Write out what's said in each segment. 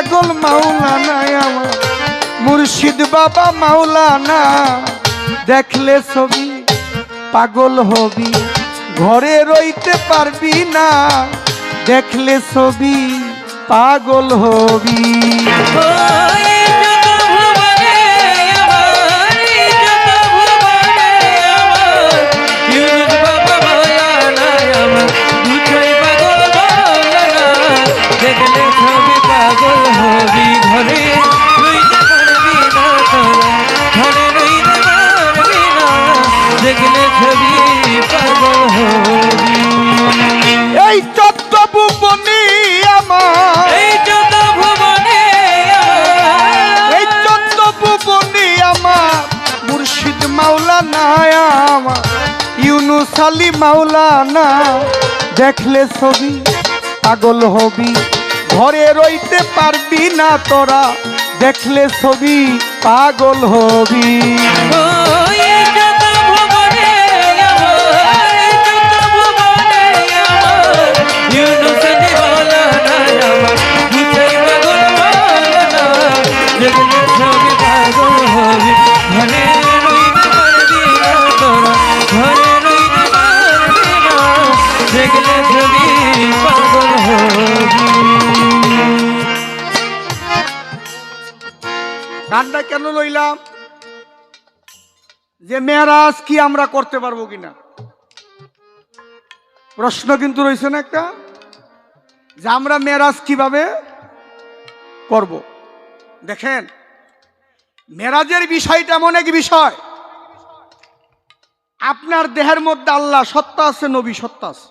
পাগল মাওলানা আমার। মুর্শিদ বাবা মাওলানা, দেখলে ছবি, পাগল হবি। ঘরে রইতে পারবি না, দেখলে ছবি, পাগল হবি। দেখলে ছবি এই চত্ব ভুবনি আমার। এই যত ভুবনে এই চত্ব ভুবনি আমার। মুর্শিদ মাওলানা আমার ইউনুস আলী মাওলানা। দেখলে ছবি পাগল হবি। ঘরে রইতে পারবি না তোরা। দেখলে ছবি পাগল হবি। যে মেয়েরাজ কি আমরা করতে পারব কিনা? প্রশ্ন কিন্তু রয়েছে না একটা, যে আমরা মেয়েরাজ কীভাবে করব? দেখেন মেরাজের বিষয়টা এমন এক বিষয়, আপনার দেহের মধ্যে আল্লাহ সত্তা আছে, নবী সত্তা আছে।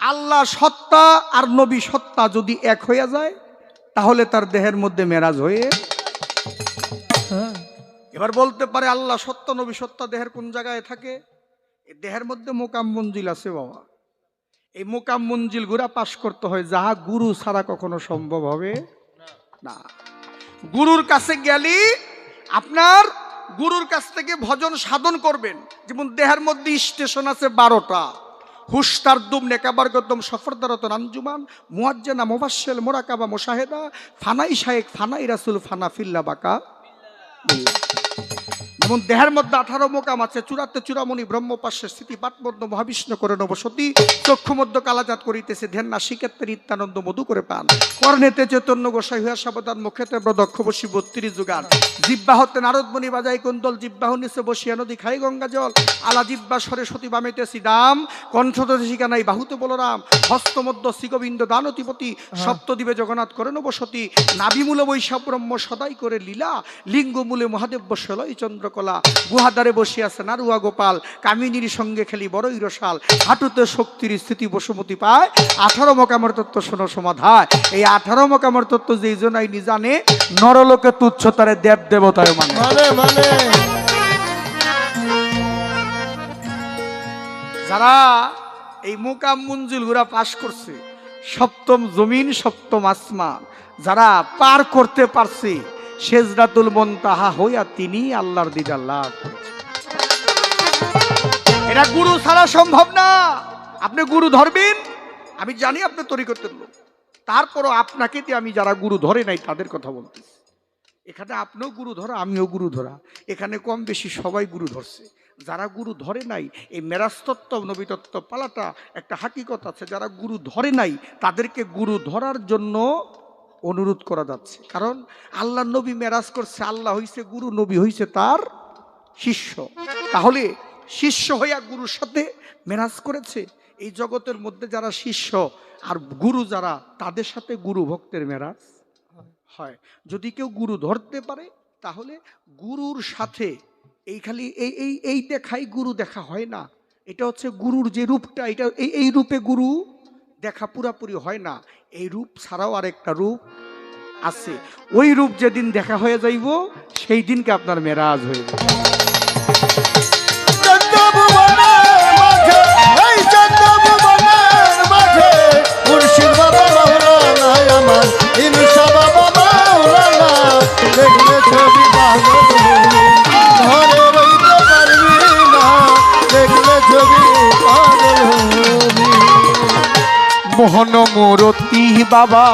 আল্লাহ সত্তা আর নবী সত্তা যদি এক হইয়া যায়, তাহলে তার দেহের মধ্যে মেরাজ হয়ে এবার বলতে পারে আল্লাহ সত্য, নবী সত্তা দেহের কোন জায়গায় থাকে? এই দেহের মধ্যে মোকাম মঞ্জিল আছে বাবা। এই মোকাম মঞ্জিল গুড়া পাশ করতে হয়, যাহা গুরু ছাড়া কখনো সম্ভব হবে না। গুরুর কাছে গেলি, আপনার গুরুর কাছ থেকে ভজন সাধন করবেন। যেমন দেহের মধ্যে স্টেশন আছে বারোটা। হুস্তার দুম নেকাবার গদ্দম সফরদারত নানজুমান, মুয়াজ্জানা মোবাশ্শেল মোরাকাবা, মোশাহেদা, ফানাই শায়েক, ফানাই রাসুল, ফানা ফিল্লা বাকা। যেমন দেহের মধ্যে আঠারো মোকাম আছে চূড়াতে চূড়ামণি ব্রহ্ম পার্শ্বে স্থিতি পাটমধ্য মহাবিষ্ণু করে নবসতী। চক্ষু মধ্য কালাজাত করিতেছে ধ্যান না শিক্ষেত্রে নিত্যানন্দ মধু করে পান। কর্ণেতে চৈতন্য গোসাই হইয়া সাবধান মুখেতে ব্রদক্ষ বসি বত্রিশ যুগান। জিব্বা হতে নারদমণি বাজাই কুন্দল জিব্বাহ নিচে বসিয়া নদী খাই গঙ্গা জল। আলা জিব্বা সরে সতী বামেতেছি দাম কণ্ঠতে শিকানাই বাহুতে বলরাম। হস্তমধ্য শ্রীগোবিন্দ দানতিপতি সপ্তদ্বীপে জগন্নাথ করে নবসতী। নাভিমূলে বৈশাখ ব্রহ্ম সদাই করে লীলা। লিঙ্গমূলে মহাদেব বসলই চন্দ্রকলা গুহাদারে বসে আছে নারুয়া গোপাল কামিনীর সঙ্গে খেলি বড়ই রসাল। হাঁটুতে শক্তির স্থিতি বসুমতি পায় আঠারো মকামর তত্ত্ব শোনো সমাধায়। এই আঠারো মকামর তত্ত্ব যেই জনাই নিজানে নরলোকে তুচ্ছ তারে দেব দেবতায় মানে। মানে মানে। যারা এই মুকাম মঞ্জিলগুলা পাশ করছে সপ্তম জমিন সপ্তম আসমান যারা পার করতে পারছে সেজরাতুল মন্তাহা হইয়া তিনি আল্লাহর দিদার লাভ। এটা গুরু ছাড়া সম্ভব না। আপনি গুরু ধরবেন? আমি জানি আপনি তরিকতের লোক। তারপরও আপনাকে দিয়ে আমি যারা গুরু ধরে নাই, তাদের কথা বলতেছি। এখানে আপনিও গুরু ধরা, আমিও গুরু ধরা। এখানে কম বেশি সবাই গুরু ধরছে। যারা গুরু ধরে নাই, এই মেরাস্তত্ব নবীতত্ত্ব পালাটা একটা হাকিকত আছে। যারা গুরু ধরে নাই, তাদেরকে গুরু ধরার জন্য অনুরোধ করা যাচ্ছে। কারণ আল্লাহ নবী মেরাজ করছে, আল্লাহ হইছে গুরু, নবী হইছে তার শিষ্য। তাহলে শিষ্য হইয়া গুরুর সাথে মেরাজ করেছে। এই জগতের মধ্যে যারা শিষ্য আর গুরু যারা, তাদের সাথে গুরু ভক্তের মেরাজ হয়। যদি কেউ গুরু ধরতে পারে, তাহলে গুরুর সাথে এই খালি এই এই এই দেখাই গুরু দেখা হয় না। এটা হচ্ছে গুরুর যে রূপটা, এটা এই এই রূপে গুরু দেখা পুরাপুরি হয় না। এই রূপ ছাড়াও আরেকটা রূপ আছে। ওই রূপ যেদিন দেখা হয়ে যাইব, সেই দিনকে আপনার মেরাজ হয়ে যাবে মোহন মূরতি বাবা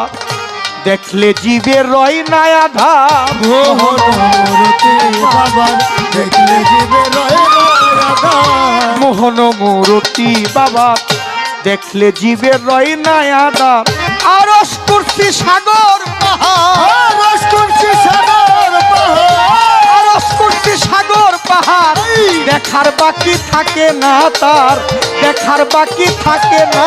দেখলে জীবের রয় নায়া ধাম মোহন মূর্তি বাবার দেখলে জীবে রয়ে মোহন মূরতি বাবা দেখলে জীবের রয় নায়া ধাম আরস করছি সাগর সাগর আরস সাগর পাহাড়। দেখার বাকি থাকে না তার দেখার বাকি থাকে না।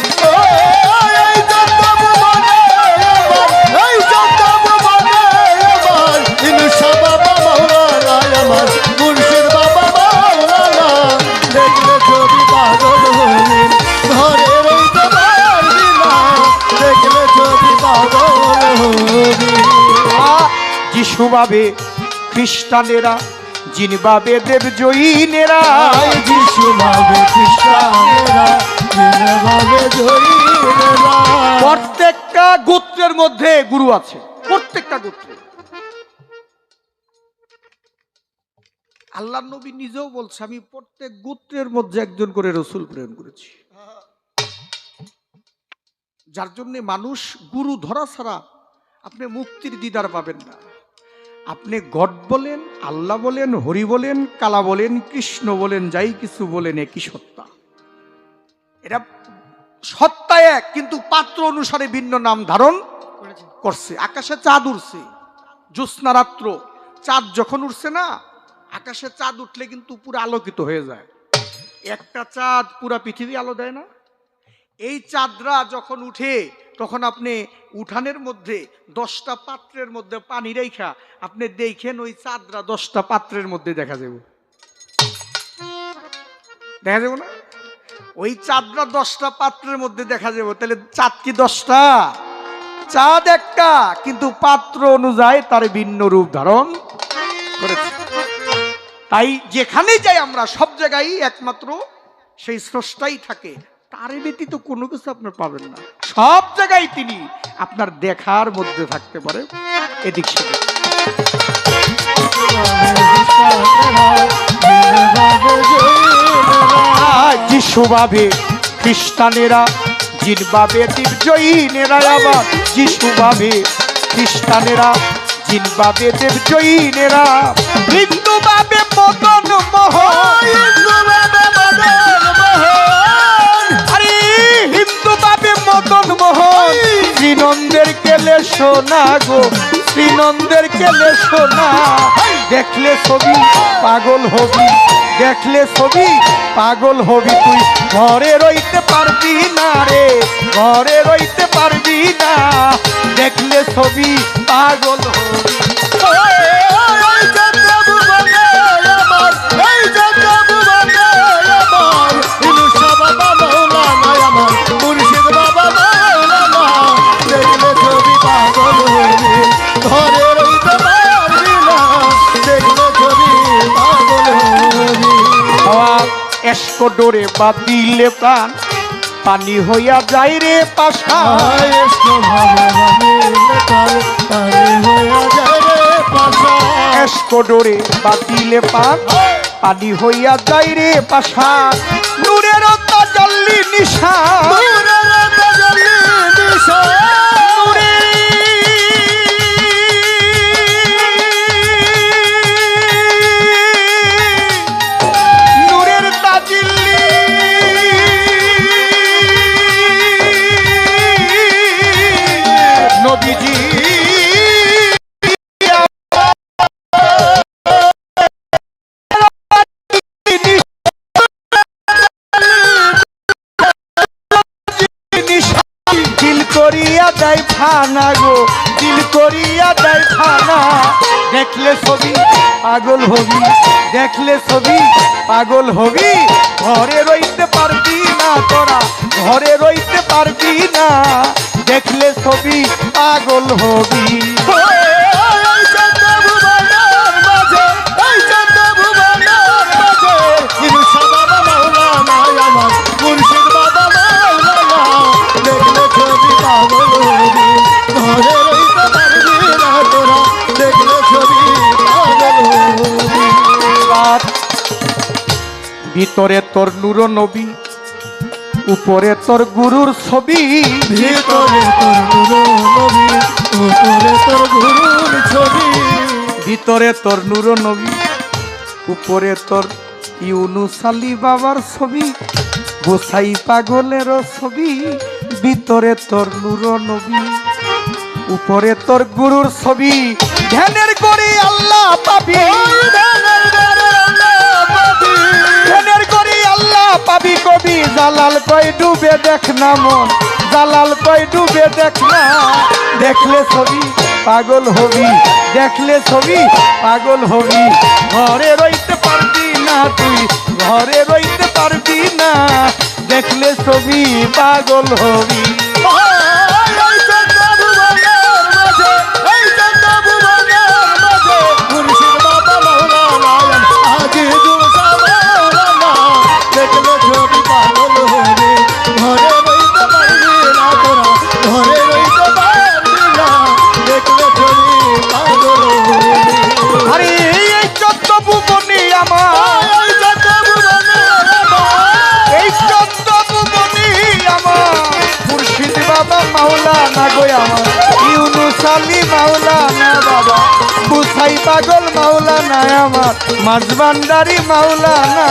বাবে খ্রিস্টানেরা যিনি বাবে দেব জয়ীনেরা আই যিশু ভাবে খ্রিস্টানেরা জয়ীরা প্রত্যেকটা গোত্রের মধ্যে গুরু আছে প্রত্যেকটা গোত্রে। আল্লাহ নবী নিজেও বলছে আমি প্রত্যেক গোত্রের মধ্যে একজন করে রসুল প্রেরণ করেছি। যার জন্য মানুষ গুরু ধরা ছাড়া আপনি মুক্তির দিদার পাবেন না। আপনি গড বলেন আল্লাহ বলেন হরি বলেন কালা বলেন কৃষ্ণ বলেন যাই কিছু বলেন একই সত্তা। এটা সত্তা এক কিন্তু পাত্র অনুসারে ভিন্ন নাম ধারণ করছে। আকাশে চাঁদ উঠছে জ্যোৎস্না রাত্র। চাঁদ যখন উঠছে না আকাশে চাঁদ উঠলে কিন্তু পুরো আলোকিত হয়ে যায়। একটা চাঁদ পুরা পৃথিবী আলো দেয় না। এই চাঁদরা যখন উঠে, তখন আপনি উঠানের মধ্যে দশটা পাত্রের মধ্যে পানি রেখা আপনি দেখেন ওই চাঁদরা দশটা পাত্রের মধ্যে দেখা যাব দেখা যাব না? ওই চাঁদরা দশটা পাত্রের মধ্যে দেখা যাবে তাহলে চাঁদ কি দশটা? চাঁদ একটা, কিন্তু পাত্র অনুযায়ী তার ভিন্ন রূপ ধারণ করেছে। তাই যেখানেই যাই আমরা, সব জায়গায় একমাত্র সেই স্রষ্টাই থাকে। তার ব্যতীত কোনো কিছু আপনার পাবেন না। সব জায়গায় তিনি আপনার দেখার মধ্যে থাকতে পারে, এদিক সেদিক। যিশু ভাবে খ্রিস্টানেরা জিন ভাবে দেবজয়ীনেরা আবার। যিশু ভাবে খ্রিস্টানেরা জিন ভাবে দেবজয়ীনেরা হিন্দু ভাবে মদন মোহন। আরে সোনা গো, শ্রীনন্দের কেলে সোনা দেখলে ছবি, পাগল হবি। দেখলে ছবি, পাগল হবি তুই। ঘরে রইতে পারবি না রে, ঘরে রইতে পারবি না। দেখলে ছবি, পাগল হবি। ডোরে বা দিলে প্রাণ পানি হইয়া যাই রে পাশা। ডোরে বা দিলে প্রাণ পানি হইয়া যাই রে পাশা। নূরের নিশা। নূরে করিয়া দেয় ফানা গো, দিল করিয়া দেয় ফানা। দেখলে ছবি, পাগল হবি, দেখলে ছবি, পাগল হবি। ঘরে রইতে পারবি না তোরা, ঘরে রইতে পারবি না। দেখলে ছবি, পাগল হবি। ভিতরে তোর নূর নবী উপরে তোর গুরুর ছবি। ভিতরে তোর গুরু নবী উপরে তোর গুরুর ছবি। ভিতরে তোর নূর নবী উপরে তোর ইউনুস আলী বাবার ছবি গোসাই পাগলের ছবি। ভিতরে তোর নূর নবী উপরে তোর গুরুর ছবি। ধ্যানের করি আল্লাহ পাবি। ধ্যানের করি আল্লাহ পাবি। কবি, জালাল কই ডুবে দেখ না মন, জালাল কই ডুবে দেখ না দেখলে ছবি, পাগল হবি, দেখলে ছবি, পাগল হবি। ঘরে রইতে পারবি না তুই, ঘরে রইতে পারবি না, দেখলে ছবি, পাগল হবি। মাওলানা গো আমার। ইউনুস আলী মাওলানা বাবা। বুসাই পাগল মাওলানা আমার। মাঝবান্ডারি মাওলানা